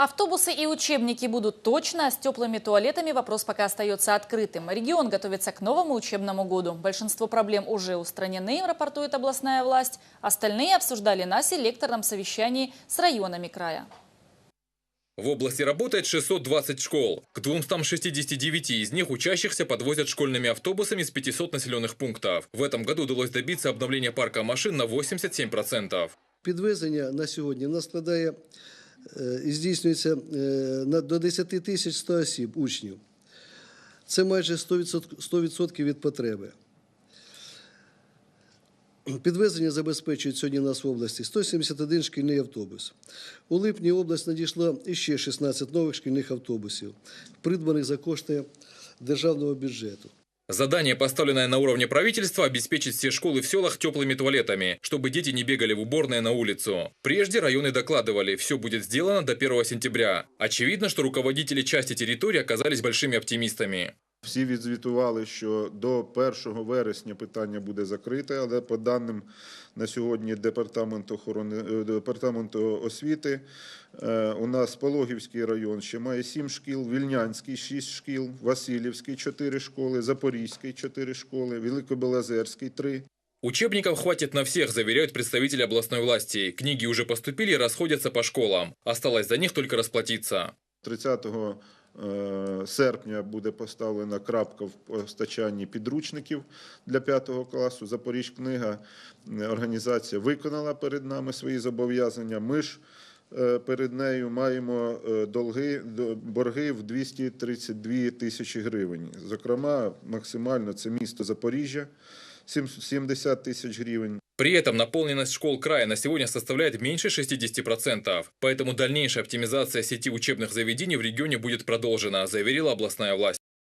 Автобусы и учебники будут точно, а с теплыми туалетами вопрос пока остается открытым. Регион готовится к новому учебному году. Большинство проблем уже устранены, рапортует областная власть. Остальные обсуждали на селекторном совещании с районами края. В области работает 620 школ. К 269 из них учащихся подвозят школьными автобусами с 500 населенных пунктов. В этом году удалось добиться обновления парка машин на 87%. Підвезення на сьогодні в нас складає е, і здійснюється е, до 10 тисяч 100 осіб, учнів. Це майже 100%, 100% від потреби. Підвезення забезпечують сьогодні у нас в області 171 шкільний автобус. У липні область надійшло іще 16 нових шкільних автобусів, придбаних за кошти державного бюджету. Задание, поставленное на уровне правительства, обеспечить все школы в селах теплыми туалетами, чтобы дети не бегали в уборные на улицу. Прежде районы докладывали, все будет сделано до 1 сентября. Очевидно, что руководители части территории оказались большими оптимистами. Всі відзвітували, що до 1 вересня питання буде закрите, але по даним на сьогодні департаменту охорони е, департаменту освіти, е, у нас Пологівський район ще має 7 шкіл, Вільнянський 6 шкіл, Васильівський 4 школи, Запорізький 4 школи, Великобелозерський 3. Учебников хватит на всех, заверяют представители областной власти. Книги уже поступили и расходятся по школам. Осталось за них только расплатиться. 30 е, серпня буде поставлена крапка в постачанні підручників для 5 класу. Запоріжкнига е, організація виконала перед нами свої зобов'язання. Ми ж е, перед нею маємо е, долги, борги в 232 тисячі гривень. Зокрема, максимально це місто Запоріжжя – 70 тисяч гривень. При этом наполненность школ края на сегодня составляет меньше 60%. Поэтому дальнейшая оптимизация сети учебных заведений в регионе будет продолжена, заверила областная власть.